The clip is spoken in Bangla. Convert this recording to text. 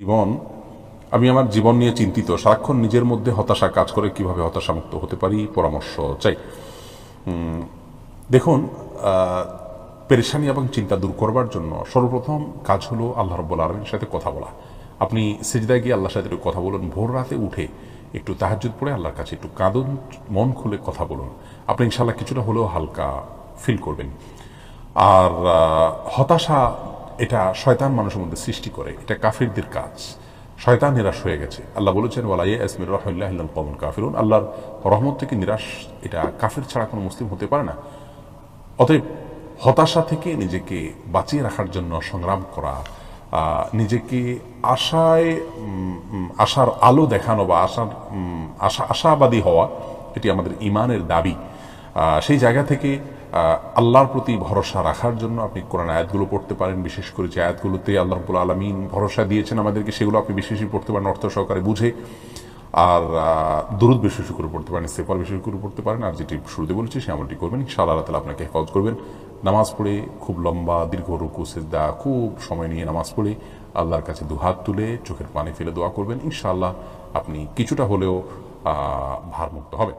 জীবন, আমি আমার জীবন নিয়ে চিন্তিত। সারাক্ষণ নিজের মধ্যে হতাশা কাজ করে কীভাবে হতাশামুক্ত হতে পারি, পরামর্শ চাই। দেখুন পেরেশানি এবং চিন্তা দূর করবার জন্য সর্বপ্রথম কাজ হলো আল্লাহ রব্বুল আলমীর সাথে কথা বলা। আপনি সেজদায় গিয়ে আল্লাহর সাথে একটু কথা বলুন, ভোর রাতে উঠে একটু তাহাজুদ পড়ে আল্লাহর কাছে একটু কাঁদুন, মন খুলে কথা বলুন। আপনি ইনশাল্লাহ কিছুটা হলেও হালকা ফিল করবেন। আর হতাশা এটা শয়তান মানুষের মধ্যে সৃষ্টি করে, এটা কাফিরদের কাজ। শয়তান নিরাশ হয়ে গেছে। আল্লাহ বলেছেন, ওয়ালা ইয়ে আসমির রহমাল্লাহ কমন কাফিরুন। আল্লাহর রহমত থেকে নিরাশ, এটা কাফির ছাড়া কোনো মুসলিম হতে পারে না। অতএব হতাশা থেকে নিজেকে বাঁচিয়ে রাখার জন্য সংগ্রাম করা নিজেকে আশায় আশার আলো দেখানো বা আশার আশা, আশাবাদী হওয়া, এটি আমাদের ইমানের দাবি। সেই জায়গা থেকে আল্লাহর প্রতি ভরসা রাখার জন্য আপনি কোরআন আয়াতগুলো পড়তে পারেন বিশেষ করে যে আয়াতগুলোতে আল্লাহ রবুল আলমিন ভরসা দিয়েছেন আমাদেরকে সেগুলো আপনি বিশেষই পড়তে পারেন অর্থ সহকারে বুঝে। আর আহ, দুরুদ বিশেষ করে পড়তে পারেন সেফার বিশেষ করে পড়তে পারেন আর যেটি শুরুতে বলেছি সে আমলটি করবেন ইনশাআল্লাহ আল্লাহ তালা আপনাকে হেফাজত করবেন। নামাজ পড়ে খুব লম্বা দীর্ঘ রুকু সেজদা খুব সময় নিয়ে নামাজ পড়ে আল্লাহর কাছে দুহাত তুলে চোখের পানি ফেলে দোয়া করবেন ইনশাআল্লাহ আপনি কিছুটা হলেও ভারমুক্ত হবেন।